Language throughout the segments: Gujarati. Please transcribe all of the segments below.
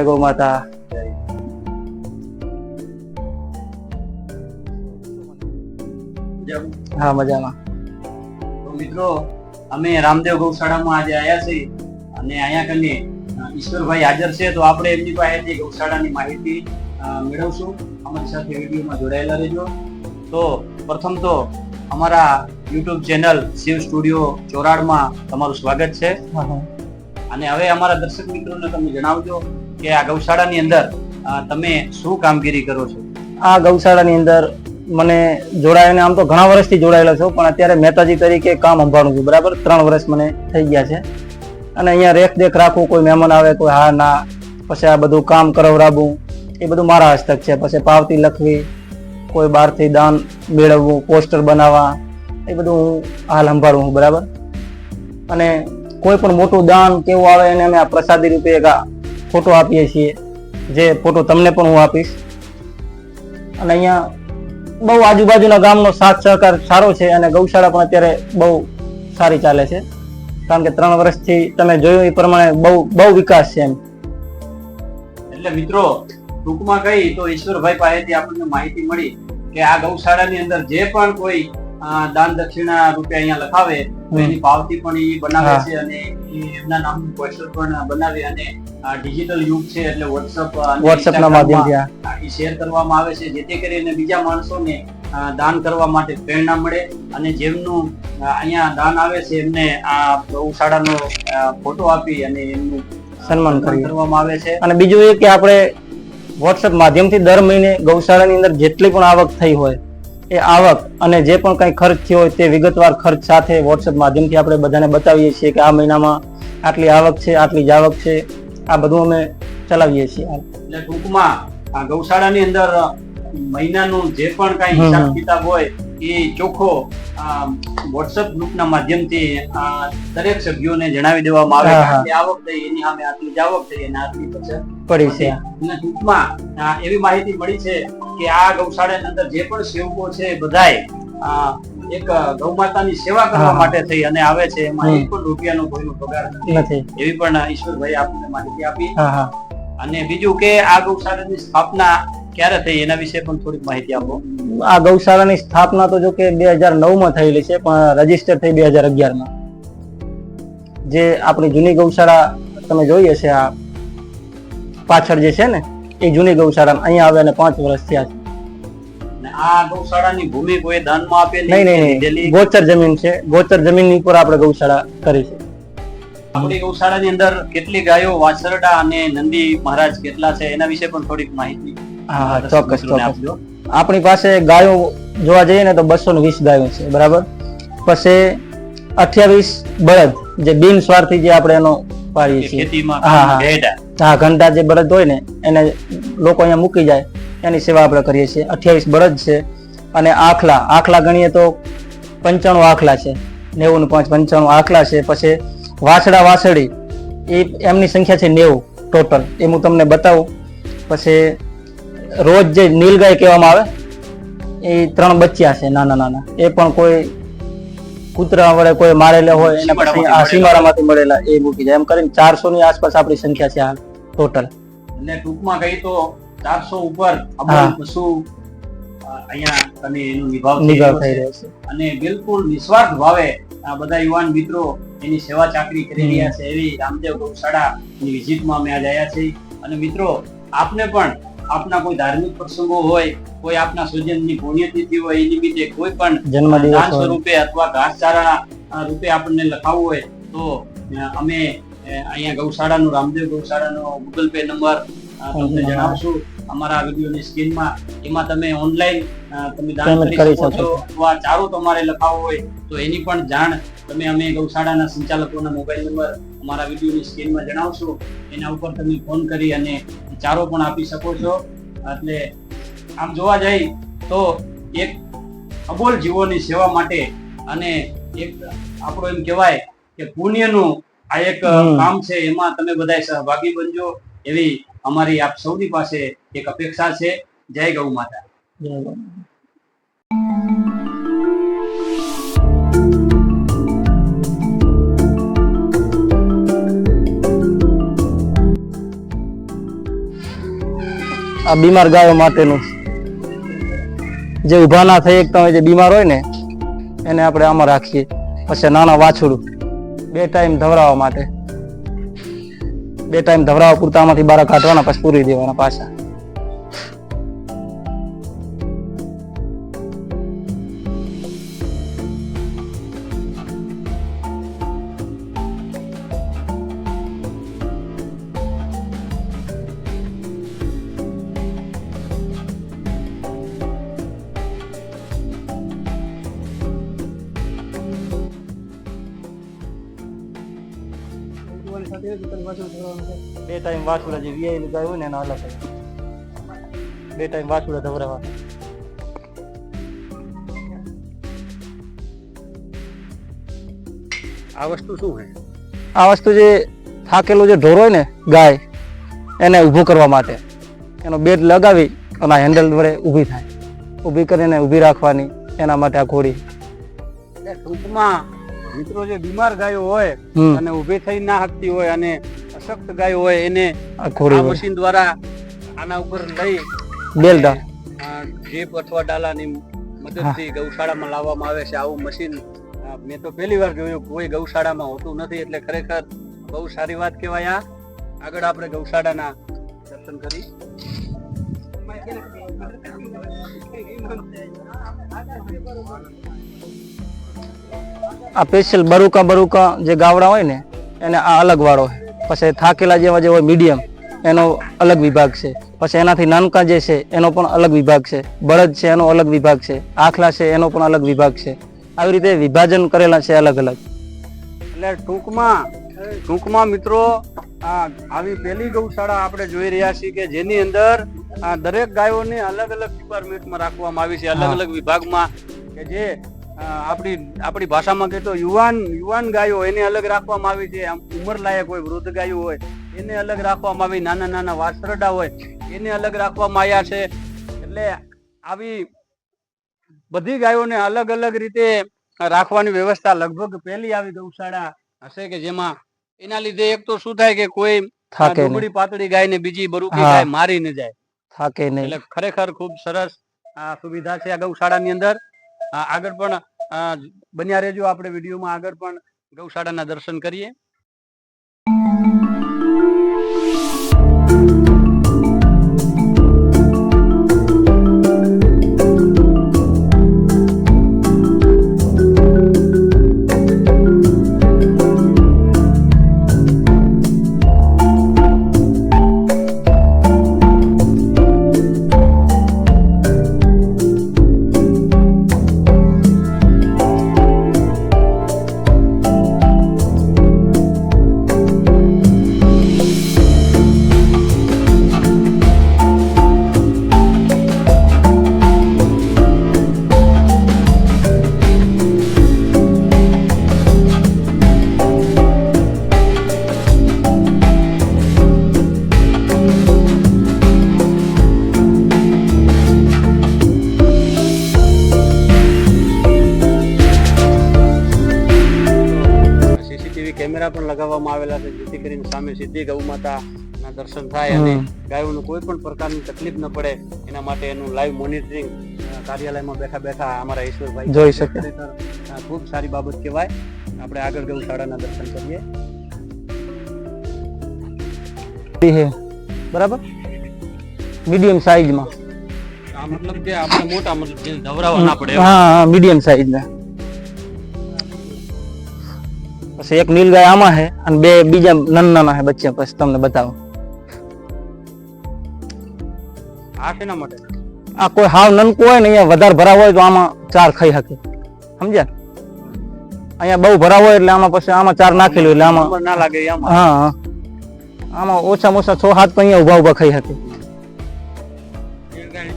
જય ગૌ માતા હા મજામાં. તો મિત્રો અમે રામદેવ ગૌશાળામાં આજે આવ્યા છીએ અને અહીંયા કને ઈશ્વરભાઈ હાજર છે તો આપણે એમની પાસેથી ગૌશાળાની માહિતી મેળવશું. અમારી સાથે વિડીયોમાં જોડાયેલા રહેજો. તો પ્રથમ તો અમારા યુટ્યુબ ચેનલ શિવ સ્ટુડિયો ચોરાડમાં તમારું સ્વાગત છે. અને હવે અમારા દર્શક મિત્રોને તમે જણાવજો કે આ ગૌશાળાની અંદર તમે શું કામગીરી કરો છો? આ ગૌશાળાની અંદર મને જોડાઈને આમ તો ઘણા વર્ષથી જોડાયેલો છું, પણ અત્યારે મહેતાજી તરીકે કામ સંભાળું છું, બરાબર? ત્રણ વર્ષ મને થઈ ગયા છે. અને અહીંયા રેખ દેખ રાખવું કોઈ મહેમાન આવે, કોઈ હા, ના, પછી આ બધું કામ કરાવરાવવું એ બધું મારા હસ્તક છે. પછી પાવતી લખવી, કોઈ બહારથી દાન મેળવવું, પોસ્ટર બનાવવા, એ બધું હું હાલ સંભાળું છું, બરાબર? અને કોઈ પણ મોટું દાન કેવું આવે એને અમે આ પ્રસાદી રૂપે એક ફોટો આપીએ છીએ. જે ફોટો તમને પણ હું આપીશ. અને અહીંયા બહુ આજુબાજુના ગામનો સાથ સહકાર સારો છે અને ગૌશાળા પણ અત્યારે બહુ સારી ચાલે છે. કારણ કે ત્રણ વર્ષથી તમે જોયું એ પ્રમાણે બહુ બહુ વિકાસ છે એમ. એટલે મિત્રો ટૂંકમાં કહી તો ઈશ્વરભાઈ પાસેથી આપણને માહિતી મળી કે આ ગૌશાળાની અંદર જે પણ કોઈ દાન દક્ષિણા રૂપે અહીંયા લખાવે તો એની પાવતી પણ એ બનાવે છે અને એમના નામનું પોસ્ટર પણ બનાવે અને ડિજિટલ યુગ છે એટલે વોટ્સઅપ વોટ્સઅપના માધ્યમથી આ શેર કરવામાં આવે છે જેથી કરીને બીજા માણસોને દાન કરવા માટે પ્રેરણા મળે અને જેમનું અહીંયા દાન આવે છે એમને આ ગૌશાળાનો ફોટો આપી અને એમનું સન્માન કરવામાં આવે છે. અને બીજું એ કે આપણે વોટ્સઅપ માધ્યમથી દર મહિને ગૌશાળાની અંદર જેટલી પણ આવક થઈ હોય એ આવક અને જે પણ કંઈ ખર્ચ થયો હોય તે વિગતવાર ખર્ચ સાથે વોટ્સઅપ માધ્યમથી આપણે બધાને બતાવીએ છીએ કે આ મહિનામાં આટલી આવક છે આટલી જ આવક છે. આ બધું અમે ચલાવીએ છીએ. એટલે ટૂંકમાં આ ગૌશાળાની અંદર મહિનાનું જે પણ કઈ હિસાબ કિતાબ હોય એ ચોખ્ખો વોટ્સઅપ ગ્રુપના માધ્યમથી આ દરેક સભ્યોને જણાવી દેવામાં આવે કે આટલી આવક થઈ એની સામે આટલી જ આવક થઈ અને આટલી પછી પડી છે. અને ટૂંકમાં એવી માહિતી મળી છે કે આ ગૌશાળાની અંદર જે પણ સેવકો છે બધાય આ એક ગૌ માતાની સેવા કરવા. માટે થઈ અને આવે છે એમાં એક પણ રૂપિયાનો કોઈનો પગાર નથી. એવી પણ ઈશ્વરભાઈ આપને માહિતી આપી. અને બીજું કે આ ગૌશાળાની સ્થાપના ક્યારે થઈ એના વિશે પણ થોડીક માહિતી આપો. આ ગૌશાળાની સ્થાપના તો જો કે બે હજાર નવમાં થયેલી છે પણ રજિસ્ટર થઈ બે હજાર અગિયારમાં. જે આપણી જૂની ગૌશાળા તમે જોઈ હશે આ પાછળ જે છે ને એ જૂની ગૌશાળા અહીંયા આવે અને પાંચ વર્ષ થયા છે. આ ગૌશાળાની ભૂમિ કોઈ દાનમાં આપેલી નહીં નહીં ગોચર જમીન છે. ગોચર જમીનની ઉપર આપણે ગૌશાળા કરી છે. આપણી ગૌશાળાની અંદર કેટલી ગાયો વાછરડા અને નંદી મહારાજ કેટલા છે એના વિશે પણ થોડીક માહિતી હા હા ચોક્કસ ચોક્કસ. આપણી પાસે ગાયો જોવા જઈએ ને તો બસો ને વીસ ગાયો છે બરાબર? પછી અઠ્યાવીસ બળદ જે બિન સ્વાર્થી જે આપણે એનો પાડીએ છીએ. હા ઘંટા જે બળદ હોય ને એને લોકો અહીંયા મૂકી જાય. એની સેવા આપણે કરીએ છીએ. અઠ્યાવીસ બળદ છે અને આખલા આખલા ગણીએ તો પંચાણું આખલા છે. નેવું પાંચ પંચાણું આખલા છે. પછી વાછડા વાછડી એ એમની સંખ્યા છે નેવું ટોટલ. એ હું તમને બતાવું. પછી રોજ જે નીલગાય કહેવામાં આવે એ ત્રણ બચ્ચા છે નાના નાના. એ પણ કોઈ કૂતરા વડે કોઈ મારેલા હોય એના પછી આ સીમાડામાંથી મળેલા એ મૂકી જાય એમ કરીને ચારસો ની આસપાસ આપણી સંખ્યા છે હાલ ટોટલ. અને ટૂંકમાં કહી તો ચારસો ઉપર પશુ અહીંયા તમે એનો નિભાવ નિભાવ થઈ રહ્યો છે. અને બિલકુલ નિસ્વાર્થ ભાવે આ બધા યુવાન મિત્રો એની સેવા ચાકરી કરી રહ્યા છે એવી રામદેવ ગૌશાળાની વિઝિટમાં અમે આજે આવ્યા છીએ. અને મિત્રો આપને પણ આપના કોઈ ધાર્મિક પ્રસંગો હોય કોઈ આપના સ્વજનની પુણ્યતિથિ હોય એ નિમિત્તે કોઈ પણ જન્મદિવસ દાન સ્વરૂપે અથવા ઘાસચારા રૂપે આપણને લખાવવું હોય તો અમે અહીંયા ગૌશાળાનું રામદેવ ગૌશાળાનો ગૂગલ પે નંબર તમને જણાવશું. અમારા વિડીયોની સ્ક્રીનમાં એમાં તમે ઓનલાઈન તમે દાન કરી શકો છો. અથવા ચારો તમારે લખાવો હોય તો એની પણ જાણ તમે અમે ગૌશાળાના સંચાલકોના મોબાઈલ નંબર અમારા વિડીયોની સ્ક્રીનમાં જણાવશો. એના ઉપર તમે ફોન કરી અને ચારો પણ આપી શકો છો. એટલે આમ જોવા જઈ તો એક અબોલ જીવોની સેવા માટે અને એક આપણો એમ કહેવાય કે પુણ્યનું આ એક કામ છે એમાં તમે બધા સહભાગી બનજો એવી અમારી આપ સૌની પાસે એક અપેક્ષા છે. જય ગૌ માતા. આ બીમાર ગાયો માટેનું જે ઊભા ના થઈ શકતા હોય જે બીમાર હોય ને, એને આપણે આમાં રાખીએ. પછી નાના વાછડું બે ટાઈમ ધવરાવવા માટે. બે ટાઈમ ધવરાવા પૂરતા આમાંથી બારા કાઢવાના પછી પૂરી દેવાના પાછા. બે ટાઈમ વાસુડા જે વીઆઈ ગાય હોય ને એના અલગ બે ટાઈમ વાસુડા ધવરાવા. આ વસ્તુ શું છે? આ વસ્તુ જે થાકેલું જે ઢોર હોય ને ગાય એને ઊભું કરવા માટે. એનો બેડ લગાવી અને હેન્ડલ વડે ઊભી થાય. ઊભી કરીને ઊભી રાખવાની એના માટે આ ઘોડી. ટૂંકમાં મિત્રો જે બીમાર ગાયો હોય અને ઊભી થઈ ના શકતી હોય અને અશક્ત ગાયો હોય એને આ. મશીન દ્વારા આના ઉપર લઈ બેલડા જીપ અથવા ડાલાની મદદથી ગૌશાળામાં લાવવામાં આવે છે. આવું મશીન મેં તો પહેલી વાર જોયું. કોઈ ગૌશાળામાં હોતું નથી એટલે ખરેખર બહુ સારી વાત કહેવાય. આ આગળ આપણે ગૌશાળાના દર્શન કરી. આ સ્પેશિયલ બરુકા બરુકા જે ગાવડા હોય ને એને આ અલગ વાળો છે. પછી થાકેલા જેવા જે હોય મીડિયમ એનો અલગ વિભાગ છે. પછી એનાથી નાનકા જે છે એનો પણ અલગ વિભાગ છે. બળદ છે એનો અલગ વિભાગ છે. આખલા છે એનો પણ અલગ વિભાગ છે. આવી રીતે વિભાજન કરેલા છે અલગ અલગ. એટલે ટૂંકમાં ટૂંકમાં મિત્રો આ આવી પહેલી ગૌશાળા આપણે જોઈ રહ્યા છીએ કે જેની અંદર આ દરેક ગાયોને અલગ અલગ ડિપાર્ટમેન્ટમાં રાખવામાં આવી છે. અલગ અલગ વિભાગમાં કે જે આપણી આપણી ભાષામાં કહેતો યુવાન યુવાન ગાયો એને અલગ રાખવામાં આવી છે. આમ ઉંમર લાયક હોય વૃદ્ધ ગાયો હોય એને અલગ રાખવામાં આવી નાના નાના વાસરડા હોય એને અલગ રાખવામાં આવ્યા છે. એટલે આવી બધી ગાયોને અલગ અલગ રીતે રાખવાની વ્યવસ્થા લગભગ પહેલી આવી ગૌશાળા હશે કે જેમાં એના લીધે એક તો શું થાય કે કોઈ ડુંગળી પાતળી ગાય ને બીજી બરુકી ગાય મારી ન જાય. થાકે નહીં. એટલે ખરેખર ખૂબ સરસ આ સુવિધા છે આ ગૌશાળાની અંદર. આગળ પણ બન્યા રહેજો. આપણે વિડીયોમાં આગળ પણ ગૌશાળાના દર્શન કરીએ. સીસીટીવી કેમેરા પણ લગાવવામાં આવેલા છે જેથી કરીને સામે સીધી ગૌ માતાના દર્શન થાય અને. ગાયોને કોઈ પણ પ્રકારની તકલીફ ન પડે એના માટે એનું લાઈવ મોનિટરિંગ કાર્યાલયમાં બેઠા બેઠા અમારા ઈશ્વરભાઈ જોઈ શકે. ખૂબ સારી બાબત કહેવાય. આપણે આગળ ગૌશાળાના દર્શન કરીએ. બરાબર? મીડિયમ સાઈઝમાં આ મતલબ કે આપણે મોટા મતલબ જે ધવરાવા ના પડે હા મીડિયમ સાઈઝ પછી એક નીલ ગાય આમાં છે અને બે બીજા નાના નાના છે બચ્ચા. પછી તમને બતાવો. આ શેના માટે? આ કોઈ હાવ નનકું હોય ને અહીંયા વધારે ભરાવ હોય તો આમાં ચાર ખાઈ શકે. સમજ્યા? અહીંયા બહુ ભરા હોય એટલે આમાં પછી આમાં ચાર નાખેલું એટલે આમાં ના લાગે હા હા. આમાં ઓછામાં ઓછા છ હાથ તો અહીંયા ઊભા ઊભા ખાઈ શકે.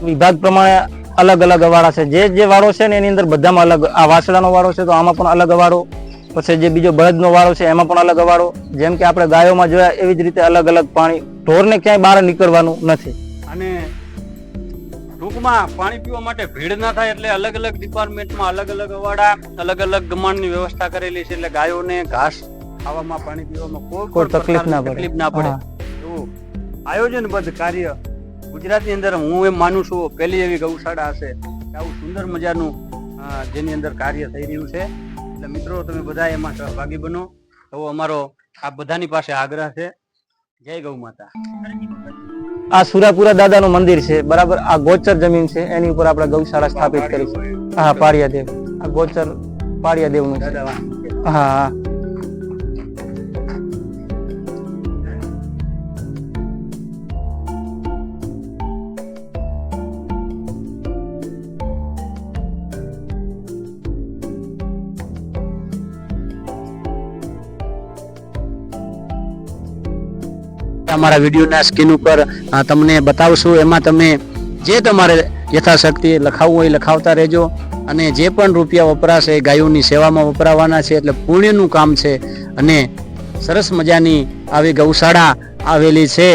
વિભાગ પ્રમાણે અલગ અલગ વાળા છે. જે જે વાળો છે ને એની અંદર બધામાં અલગ આ વાસડાનો વાળો છે તો આમાં પણ અલગ વાળો પછી જે બીજો બળદનો વાળો છે એમાં પણ અલગ વાળો જેમ કે આપણે ગાયોમાં જોયા એવી જ રીતે અલગ અલગ પાણી. ઢોરને ક્યાંય બહાર નીકળવાનું નથી. અને ટૂંકમાં પાણી પીવા માટે ભીડ ના થાય એટલે અલગ અલગ ડિપાર્ટમેન્ટમાં અલગ અલગ અવાડા અલગ અલગ ગમાણની વ્યવસ્થા કરેલી છે એટલે ગાયોને ઘાસ ખાવામાં પાણી પીવામાં કોઈ કોઈ તકલીફ ના પડે. તકલીફ ના પડે. એવું આયોજનબદ્ધ કાર્ય ગુજરાતની અંદર હું એમ માનું છું પહેલી એવી ગૌશાળા હશે આવું સુંદર મજાનું જેની અંદર કાર્ય થઈ રહ્યું છે. એટલે મિત્રો તમે બધા એમાં સહભાગી બનો. એવો અમારો આ બધાની પાસે આગ્રહ છે. જય ગૌ માતા. આ સુરાપુરા દાદાનું મંદિર છે. બરાબર આ ગોચર જમીન છે. એની ઉપર આપણે ગૌશાળા સ્થાપિત કરી છે. હા પાળિયાદેવ આ ગોચર પાળિયાદેવનું છે. દાદા હા હા. અમારા વિડીયોના સ્ક્રીન ઉપર તમને બતાવશું. એમાં તમે જે તમારે યથાશક્તિ લખાવવું હોય લખાવતા રહેજો. અને જે પણ રૂપિયા વપરાશે ગાયોની સેવામાં વપરાવાના છે, એટલે પુણ્યનું કામ છે. અને સરસ મજાની આવી ગૌશાળા આવેલી છે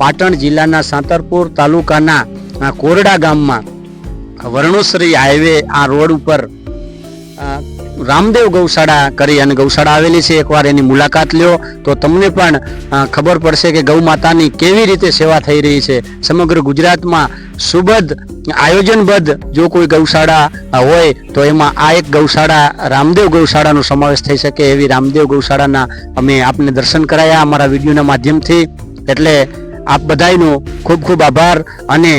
પાટણ જિલ્લાના સાંતરપુર તાલુકાના કોરડા ગામમાં. વર્ણોશ્રી હાઈવે આ રોડ ઉપર રામદેવ ગૌશાળા કરી અને ગૌશાળા આવેલી છે. એકવાર એની મુલાકાત લ્યો તો તમને પણ ખબર પડશે કે ગૌ માતાની કેવી રીતે સેવા થઈ રહી છે. સમગ્ર ગુજરાતમાં સુબદ્ધ આયોજનબદ્ધ જો કોઈ ગૌશાળા હોય તો એમાં આ એક ગૌશાળા, રામદેવ ગૌશાળાનો સમાવેશ થઈ શકે એવી રામદેવ ગૌશાળાના અમે આપને દર્શન કરાયા અમારા વિડીયોના માધ્યમથી. એટલે આપ બધાયનો ખૂબ ખૂબ આભાર અને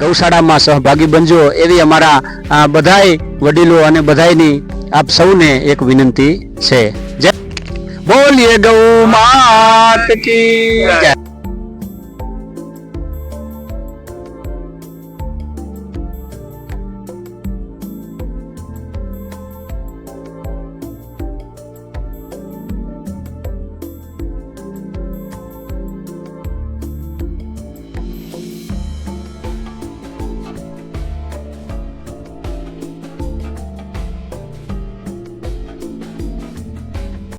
ગૌશાળામાં સહભાગી બનજો એવી અમારા બધાય વડીલો અને બધાયની આપ સૌને એક વિનંતી છે. જય બોલીએ ગૌ માત કી